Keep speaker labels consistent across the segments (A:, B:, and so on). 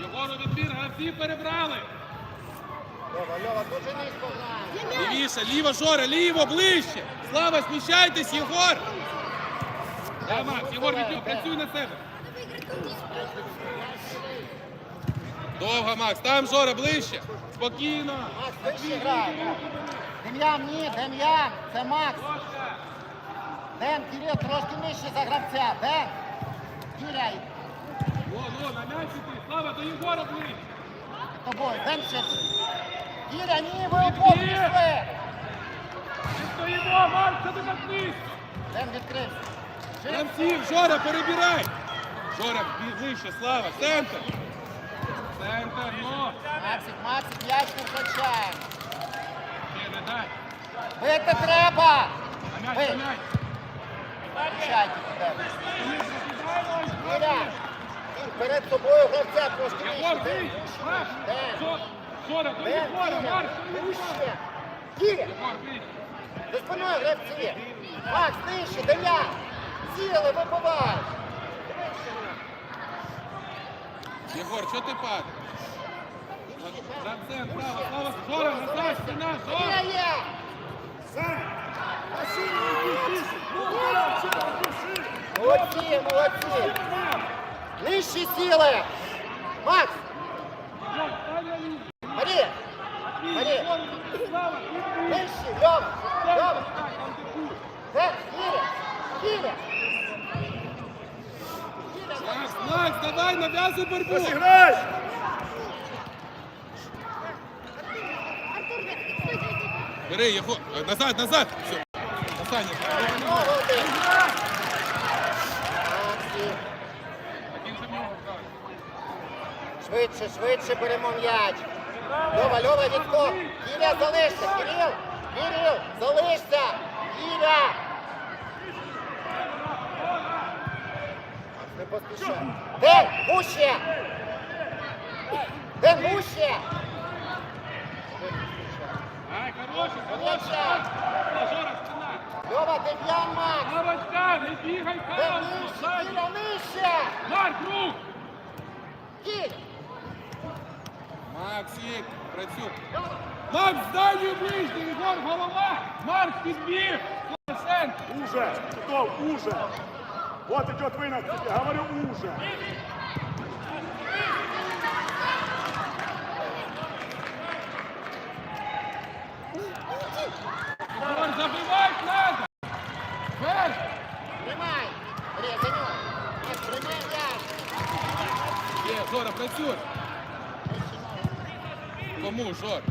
A: Його відбір гравці перебрали. Лівіше, ліво, Жора, ліво, ближче. Слава, сміщайтесь, Єгор. Да, Макс, Єгор, відбір, працюй на себе. Довго, Макс, там Жора, ближче. Спокійно.
B: Макс, вище грає. Дем'ян, ні, Дем'ян, це Макс. Ден, Кирил, трошки нижче за гравця. Ден, Кіря,
A: О, о, на м'ячі ти. Слава, до Єгора ближче.
B: тобою, Ден ще. Кіря, ні, ви пішли.
A: Не стоїмо, Марк, що ти так?
B: Ден відкрився. Шип.
A: Гравців, Жора, перебирай. Жора, ближче, Слава, центр.
B: Максик, Максик, м'яч не втрачає.
A: Ще не дай.
B: Бити треба.
A: М'яч.
B: Включайте туди. Кіря, перед собою гравця трошки. Ден.
A: Жо- до
B: Ден,
A: Марк.
B: вище. Кіря, за спиною гравці. Макс, нижче, Дем'ян. Сіли, вибивай.
A: Єгор, що ти падаєш? За центр, право, Слава, Жора, спина,
B: Кіря
A: Жора.
B: є. Молодці, молодці. Нижчі сіли. Макс,
A: Жор, стань на лінію.
B: Марія, Марія.
A: Жор, Слава, ти бий.
B: нижче, Льова, Льова.
A: Центр, так, там ти кут.
B: Де? Кіря, Кіря.
A: Макс, Макс, давай, нав'язуй борьбу.
C: Розіграй!
A: Бери, Е, назад, назад. Все. Останнє.
B: Швидше, швидше беремо м'яч. Льова, Льова, відкоп. Кіря, залишся. Кирил, Кирил, залишся. Кіря. Не поспішай. Ден, вуще. Ден, вуще.
A: Ай, хороший, хороший. Жора, спина.
B: Льова, Дем'ян, Макс.
A: Лавочка, не бігай,
B: Ден,
A: хаос.
B: нижче, Кіря, нижче.
A: Марк, рух.
B: Кіря.
A: Максик, працюй. Макс, дальню ближню, Єгор, голова. Марк, підбіг.
C: Уже! Готов, уже! Вот идет вынос тебе, говорю уже!
A: Єгор, забивать надо. Вверх.
B: Тримай. Марія, за нього. М'яч.
A: Є, Жора, працюй. Кому, Жор?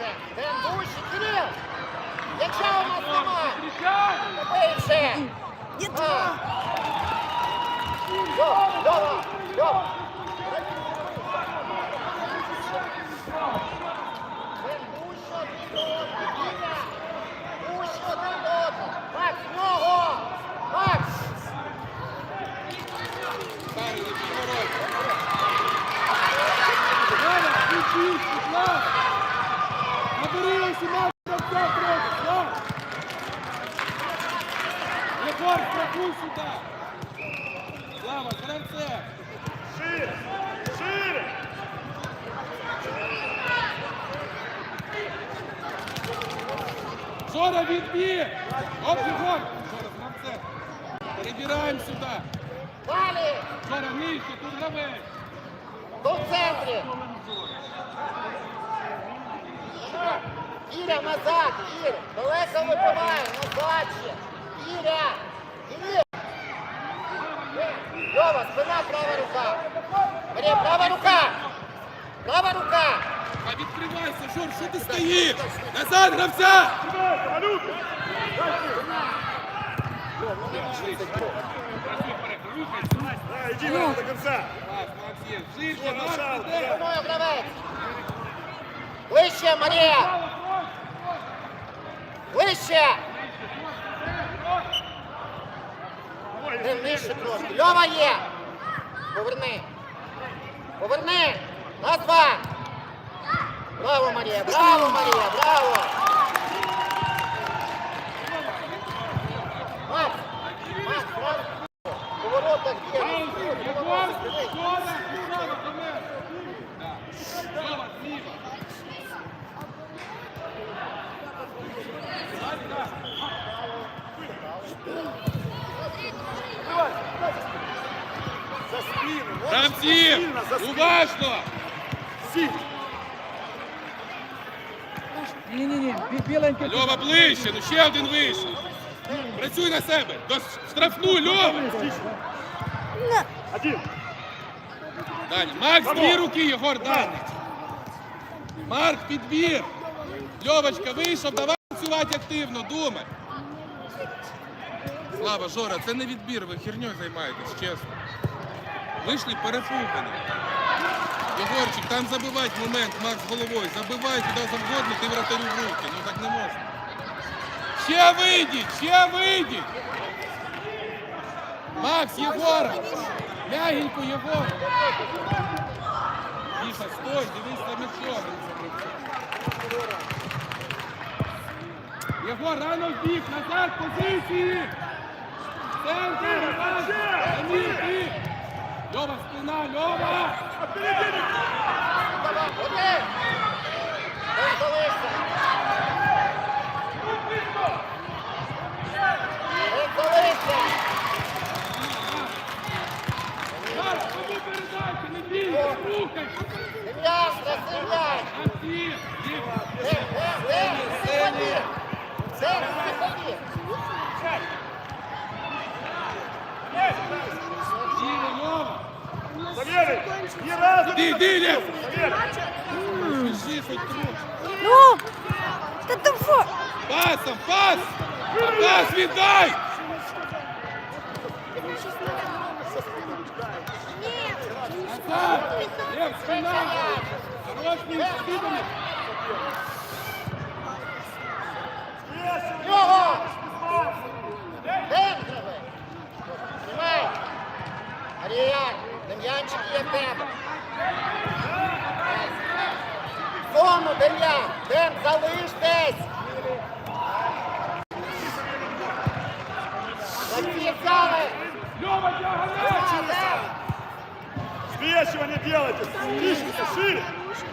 B: Швидше. Ден, вуще, Кирил. Якщо у нас нема.
A: Встречай!
B: Бийше. А. Льова, Льова, Льова. Ден, вуще один до одного. Киря. Вуще один до одного. Макс, в нього. Макс.
A: Старий, не підворот. Слава, включись, будь ласка. Єгор, страхуй сюди. Слава, з гравцем.
C: Шире! Шире!
A: Жора, відбір. Оп, Єгор. Жора, сюди.
B: Далі.
A: Жора, нижче, тут гравець.
B: До центрі. Кіря назад, Кір. Далеко випиває, назад ще. Кіря. Кирил. Льова, спина, права рука. Марія, права рука. Права рука.
A: А відкривайся, Жор, що ти стоїш? Назад, гравця!
C: Иди надо до!
A: Клас, Максим, ширше,
C: Жора,
A: Марк,
C: шаг,
A: іде.
C: да.
B: Спиною гравець. Ближче, Марія. Ближче! Не нижче трошки. Льова є! Поверни! Поверни! На два! Браво, Марія! Браво, Марія! Браво! Макс! Макс, в поворотах є!
A: Єгор, шкода, шкода, Семен. Да. Льова, зліва.
C: За спину. от
A: Гравці,
C: сильно, за спину.
A: Уважно.
C: Сильно.
D: Ні-ні-ні, біленький.
A: Льова ближче, ну ще один вийшов. Працюй на себе. До штрафну, Льова.
C: Один.
A: Даня, Макс, дві руки, Єгор, Даня. Марк, підбір. Льовочка вийшов, давай працювати активно, думай. Слава, Жора, це не відбір, ви херньою займаєтесь, чесно. Вийшли перепугані. Єгорчик, там забивать момент, Макс головою. Забивай куди завгодно, ти вратарю в руки. Ну так не можна. Ще вийдіть, ще вийдіть. Макс, Єгора. Мягенько, Єгор. Міша, стой, дивись за м'ячом. Єгор, рано в бік, назад, позиції. Центр, назад. Амір, ти. Льова, спина, Льова.
B: Один! Дай залишся!
A: Марк, кому передача, не бійся, рухайся.
B: Дем'ян, краси м'яч!
A: Амір, є.
B: Де, де, де? Сьогодні! Де, сьогодні!
C: Разу
A: Иди,
C: не
A: иди, Лев.
C: допустил. Валерий,
A: Біжи, хоч трохи.
E: Ну! Та ти фо!
A: Пасом, пас! Пас віддай! Назад! Лев, спина! Хорош, мій скидами!
B: Його! Ден тебе! Знімай! Марія, Дем'янчик є в тебе! Зону, Дем'ян! Ден, залиш десь! Зафікали!
A: Льова!
C: Свечивание не делайте. Слишком шире.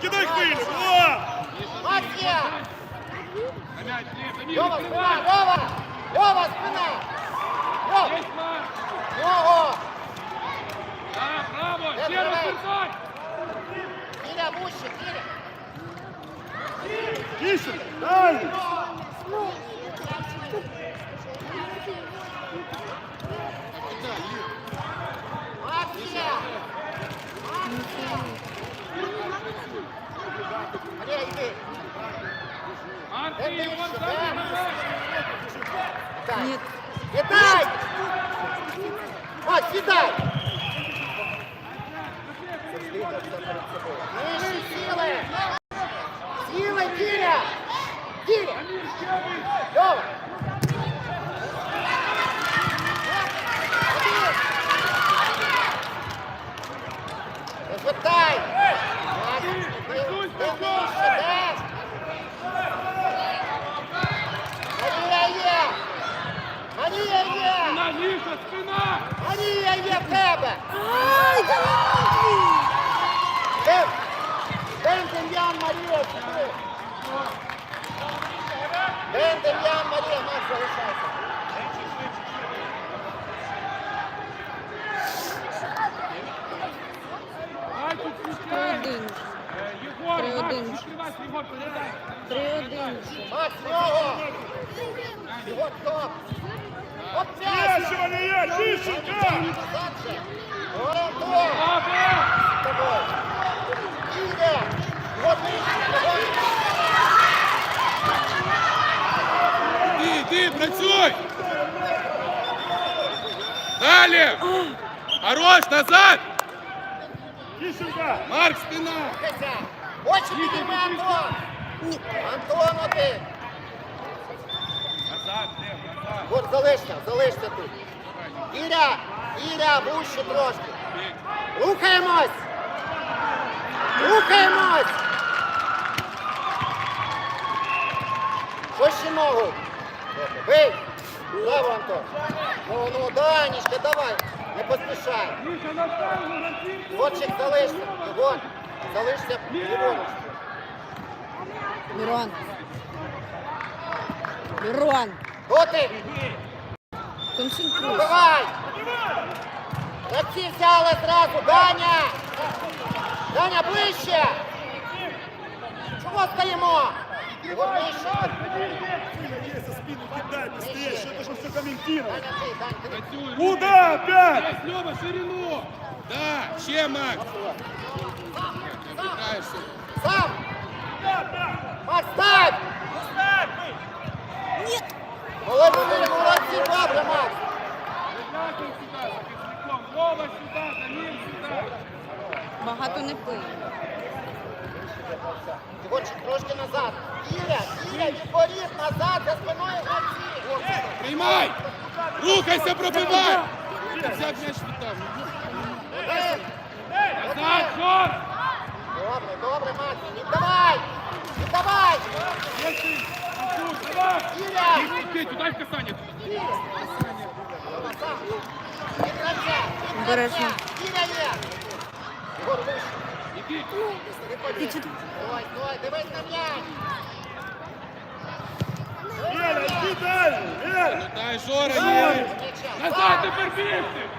C: Кидай хвилю. О!
B: Максія!
A: На м'яч, Лев, Амір,
B: Льова, спина! Льова! Льова, спина!
A: Марк!
B: Його!
A: Да, браво!
B: Лев,
A: Ще раз
B: давай.
A: вертай!
B: Кіля, вуще, Кіля!
C: Тише. Дальше.
B: Максія! Марія, йди!
A: Марк,
B: Де
A: ти його
B: більше,
A: дай
B: де?
A: назад!
B: Дай! Кидай! Макс, кидай! Нижче сіли! Сіли, Кіля! Кіля! Льова! Розвертай! Макс, ти- ти нижче, де? Марія є!
A: Спина, Міша, спина!
B: Марія є в тебе!
E: Ай, да ладно!
B: Де? Дем'ян Марія сюди! Макс,
E: один.
A: відкривай, Єгор, передай!
E: Три-один.
B: Макс, нього! Його топ! От п'ять!
C: Свечивание, тишенько.
B: Назад же! Вороту!
A: Добре!
B: З тобою! Іде! От нижче!
A: Іди, іди, працюй! Далі! Хорош, назад! Марк, спина!
B: Очі підійми, Антон! Антон один!
A: Назад, назад.
B: Ігор, залишся, залишся тут. Іря, Іря, вище трошки. Рухаємось! Рухаємось! Що ще ногу? Бий! Браво, Антон! Ну, ну, Данечка, давай! Не поспішай! Ігорчик, залишся! Ігор, залишся ліворуч.
E: Мирон. Мирон.
B: Доти!
E: Концентруйся.
B: Убивай! Гравці взяли зразу! Даня! Даня, ближче! Чого стоїмо? Ігор, ближче!
C: Кидай быстрее, что это же все.
A: Працюй.
C: Куда опять?
A: Льова, ширину. Да, ще, Макс. Не обігаєшся.
B: Сам! Макс, ставь!
E: Нет.
B: Молодці, молодці, добре, Макс!
A: Сюди.
E: Багато не пий.
B: Ігорчик, трошки назад. Іря, Іря, відворіт назад, за спиною гравці.
A: Приймай! Рухайся, пробивай! Взяв м'яч віддав.
B: Е,
A: Назад, Жор!
B: Добре, добре, Макс, віддавай! Віддавай! Іря!
A: Петь, дай в касання.
B: Сам. Від гравця, від гравця. Іря є! Ігор, вище.
A: Іди.
B: Виходи.
E: Іди сюди.
B: Стой, стой, дивись на м'яч.
C: Эля, иди дальше! Эля!
A: Ну дай, Жора, є. Назад тепер бігти!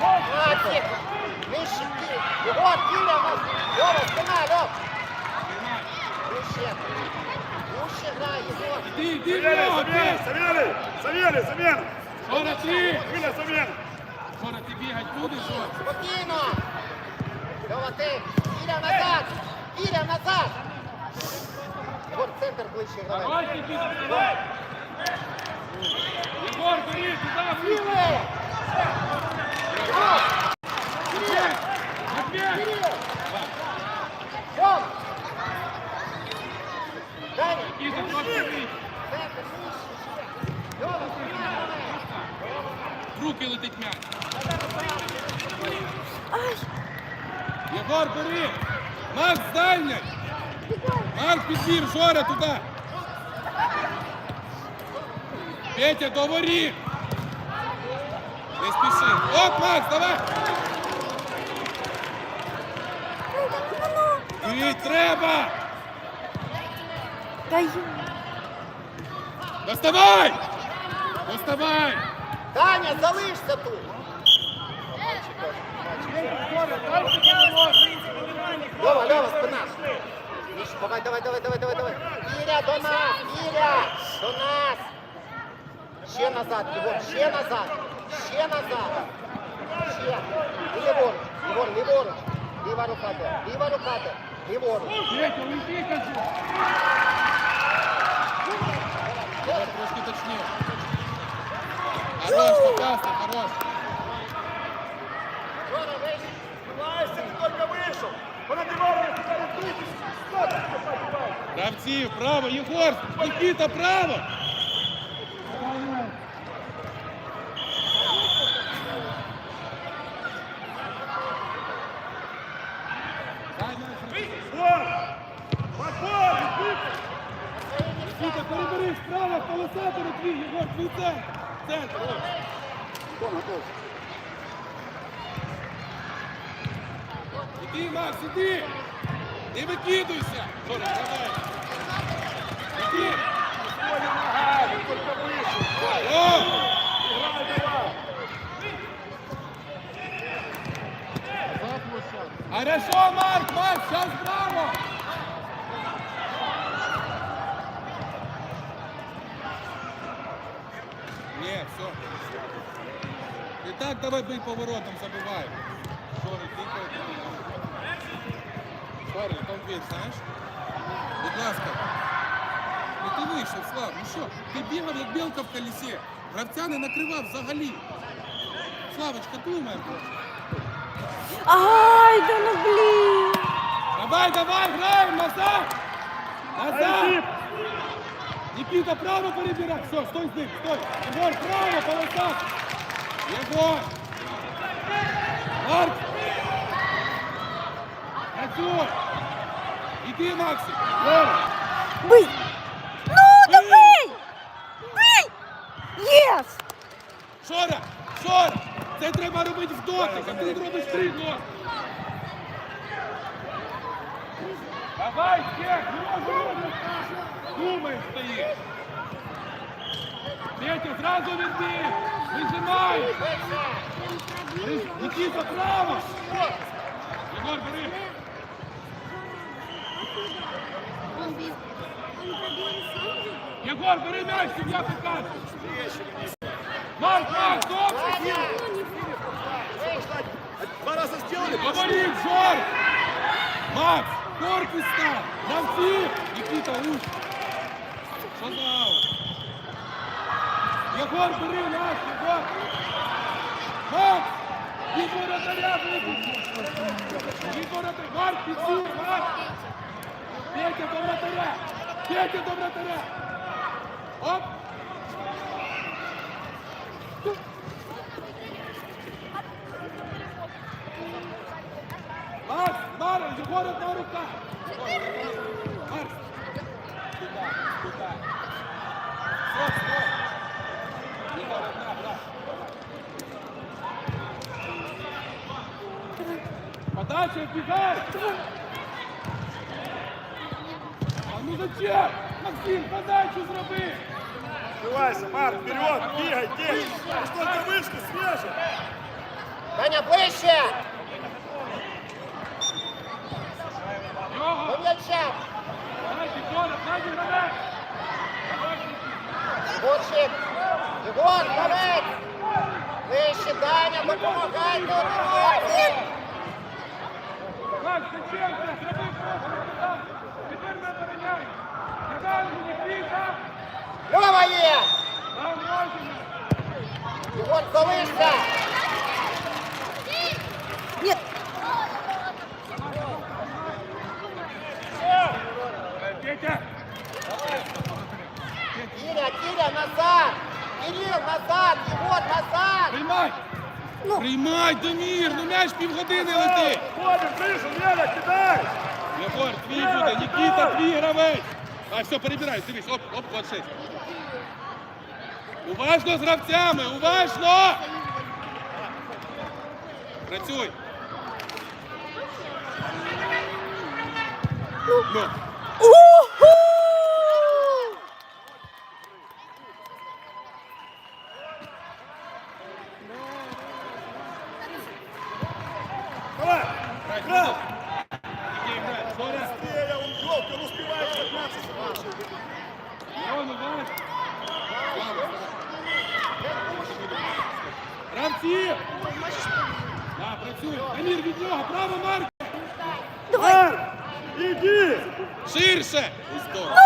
B: Молодці. Вище, Ігор. Ігор, Іря у нас. Льова, спина, Льов. Вище. Вище грай, Ігор.
A: Іди, іди в
C: Савелий,
A: нього,
C: Савелий,
A: Петь!
C: Савелий! Савелий, замена!
A: Жора, ти!
C: Иля, замена!
A: Жора, ти бігать будеш, Жора?
B: Спокійно. Льова, ти. Іря назад. Іря назад. Єгор, центр ближче гравець.
A: Давай, іди, давай! Єгор, бери, туди, вниз!
B: Ігор. Ігор.
A: Опять! Опять!
B: Кирилл. Льов. Даня.
A: Іди, трохи вниз.
B: Центр ближче. Льова, спина.
A: В руки летить м'яч. Єгор, бери! Макс, дальня! Марк, підбір, Жора, туди! Петя, до воріт! Не спіши. Оп, Макс, давай! І треба!
E: Та.
A: Доставай! Доставай!
B: Даня, залишся тут. Льова, Льова, спина. Міш, давай, давай, давай, давай, давай, давай. Іря, до нас, Іря, до нас. Ще назад, Єгор, ще назад. Ще назад. Ще. І ліворуч, Єгор, ліворуч. Ліва рука де, ліва рука де, ліворуч.
A: Петя, уйди, кажу! Давай трошки точніше. Хорош, попасти, хорош.
B: Жора, вийшов.
C: Сбивайся, ты только вышел! Понадевал мне теперь руки! Что ты подбиваешь?
A: Кравці, право, Єгор, Нікіта, право! Дай м'яч.
C: Вот! Подбор!
A: Нікіта, перебери справа, полосатий твій, Єгор, твій центр. Центр, ось. Іди, Макс, іди! Не викидуйся! Давай! Іди!
C: Сегодня нога, ты только вышел!
A: О!
C: Играй давай!
A: Хорошо, Марк, Марк, сейчас браво! Нет, все. И так поворотом, забивай. Жори, тихо. Жори, там дверь, знаєш? Будь ласка. Ну ти вийшов, Слав, ну що? Ти бігав, як білка в колесі. Гравця не накривав взагалі. Славочка, думай.
E: Ай, да ну блін.
A: Давай, давай, граємо назад! Назад! Никита, право перебирай. Все, стой ним, стой. Егор, право, полоса. Егор. Марк. Працюй. Іди, Максим.
E: Бий! Ну, давай! Бий! Єс!
A: Шора, Шора. Це треба робити в дотик, а ти робиш три доти. Давай, Кек, Думай, стоїш. Петя, зразу відбій. Вижимай. Никита, право. Егор, бери. Егор, бери м'яч, сім'я показує. Марк, Марк, добре.
D: Два раза сделали,
A: Говорит, Жор! Макс, корпус став! Навці! Нікіта, за аут? Єгор, бери наш, Єгор! Макс! Вибіг! Від воротаря! Марк, підсів! Марк! Петя до вратаря! Петя до вратаря! Оп! Макс, Мара, Єгор, одна рука! Макс! Туда, туда. Стоп, стоп! Єгор, одна, да. Подача, бегай! А ну зачем? Максим, подачу зроби!
D: Открывайся, Марк, вперед, бегай, бегай. Только вышли, свежий.
B: Даня, ближче!
A: Його!
B: До м'яча!
A: Дайте, Жора, дайте гравець!
B: Егорчик! Егор, давай! Вище, Даня, допомагай до одного!
A: Макс, зачем це? Зроби просто туди! Тепер ми обороняємо! Кидай, Нікіта!
B: Льова є! Егор, залишся!
E: Ні,
A: Петя!
B: Киря, Киря, назад! Кирил, назад! Егор, назад!
A: Приймай! Приймай, Домір! Ну м'яч півгодини летить!
D: Ходим, слышу, Лена, кидай.
A: Єгор, твій буде, Нікіта, твій гравець! А, все, перебирай, дивись, оп, оп, от шесть. Уважно з гравцями, уважно! Працюй! Ну,
E: Уху!
D: Давай,
A: грай,
D: играй.
A: Який грай? Жора,
D: Быстрее, он елки, он успевает подняться.
A: Рома, давай. Гравці! Да, працює. Амір від нього, право, Марк!
D: Давай! иди.
A: Ширше! Здорово.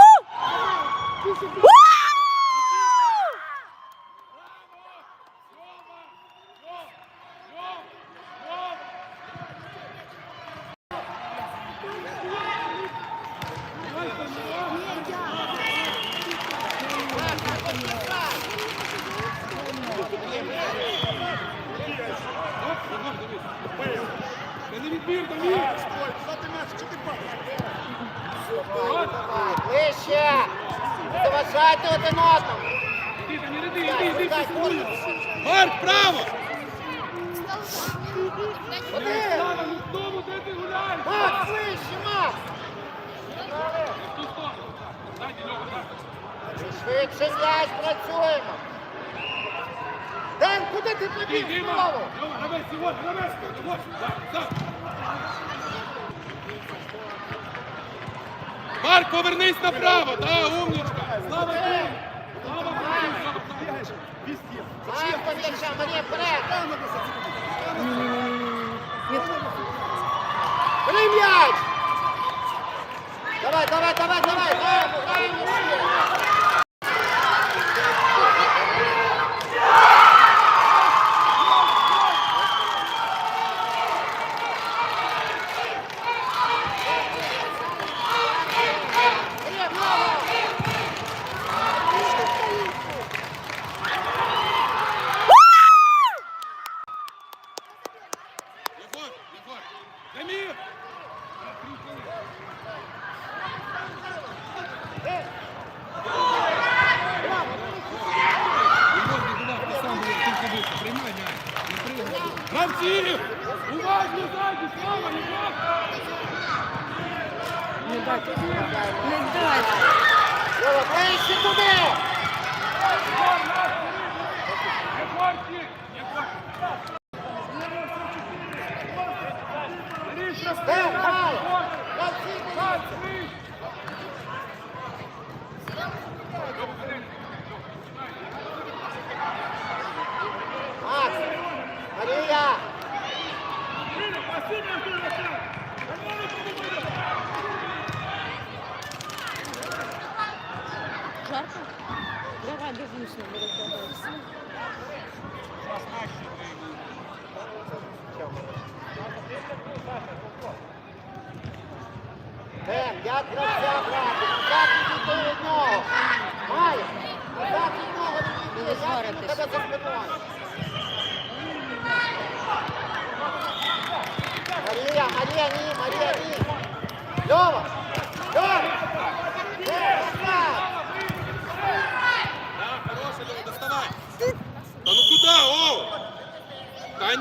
A: Це не відбір, Дамір!
D: Стой, куда ты мяч, что ты падаешь?
B: Давай, ближче! Не заважайте один одному!
A: Іди, Дамір, іди, іди, іди,
B: Дай,
A: піскуй!
B: корпус!
A: Марк, право!
B: Один!
A: Слава, ну в тому, де ти гуляєш?
B: Макс, вище, Макс!
A: В Дайте, Льова, так.
B: Швидше м'яч, працюємо! Дан, куди ти побіг знову?
A: Марк. Марк, повернись направо, да, умничка. Слава Богу. Слава Богу.
B: По м'ячам, мені вперед! Бери м'яч! Давай, давай, давай, давай! Граємо, граємо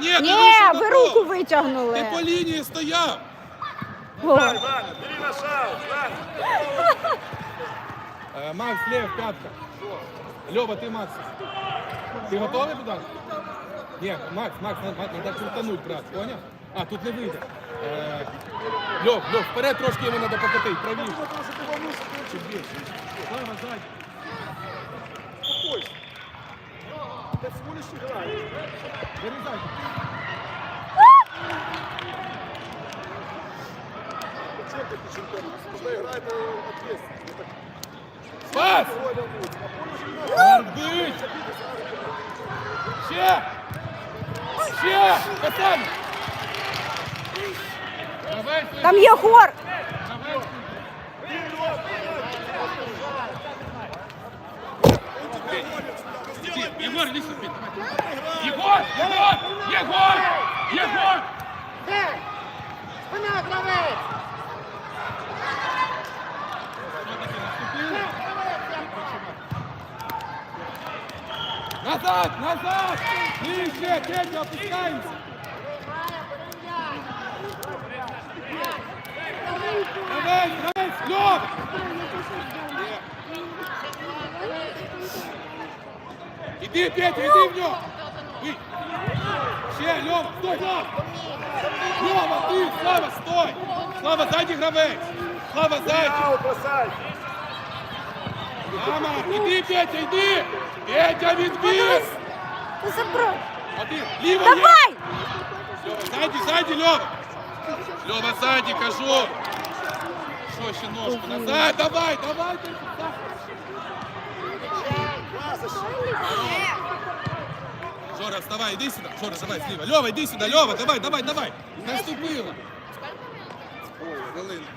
B: ні,
F: ти
E: Ні, ви руку витягнули.
F: Ти по лінії стояв.
A: Е, Макс, лев, п'ятка. Льова, ти Макс. Ти готовий туди? Ні, Макс, Макс, Макс, треба крутануть, брат, поняв? А, тут не вийде. Е, Льов, Льов, вперед трошки йому треба покатити, правіше. Чуть більше. Слава, ззаді.
D: Ты всего лишь играешь.
A: Бери ззаді.
D: Зачем ты чемпион? Нужно играть ответственно. Не так
A: Пас!
D: воля будет. А помнишь, не надо?
A: Гордич! Ще! Ще! Пацан! Давай,
E: Там Єгор!
A: давай. Иди, Егор, иди сюда. Егор! Егор! Егор! Егор!
B: Ден! Спина, гравець!
A: Назад! Назад! Ближе! Петя, опускаемся! Давай, давай, Лёв! Иди, Петя, иди в нем! Вы! Ще, Лёва, стой, Лёва! Лёва, ты, Слава, стой! Слава, сзади гравець! Слава, сзади!
D: Ау, бросай.
A: Мама, іди, Петя, іди! Петя, відбір!
E: Ти забрав.
A: Один, ліво є!
E: Давай!
A: Льова, ззаді, ззаді, Льова! Льова, ззаді, кажу! Що ще ножку? Назад, давай, давай! ти Жора, вставай, іди сюди. Жора, давай, зліва. Льова, іди сюди, Льова, давай, давай, давай. Наступила. Ой, Галина.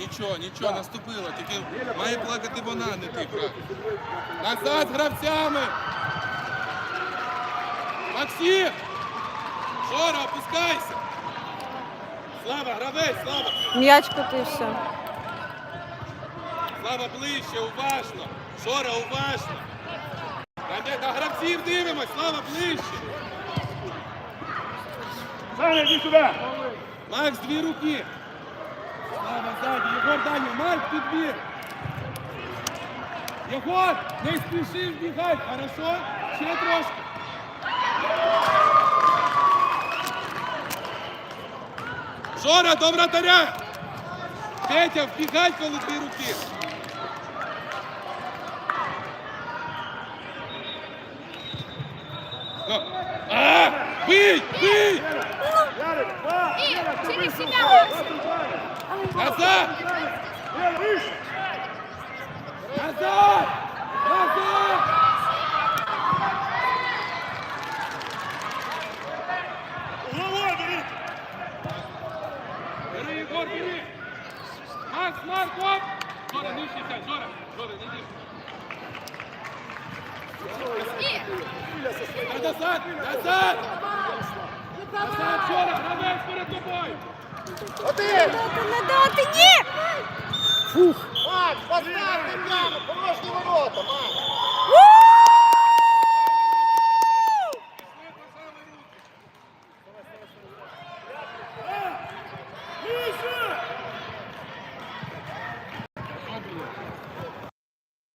A: Нічого, нічого, наступила. Тільки має плакати вона, не ти, брат. Назад гравцями. Максим! Жора, опускайся. Слава, гравець, Слава.
E: М'яч котився.
A: Слава ближче, уважно. Жора, уважно. На, гравців дивимось, Слава ближче.
D: Саня, иди сюда.
A: Макс, дві руки. Слава ззаді, Єгор далі, Марк підбір. Єгор, не спіши вбігай, хорошо? Ще трошки. Жора, до вратаря! Петя, вбігай, коли дві руки. Ну. А, бий, бий!
D: Ярик,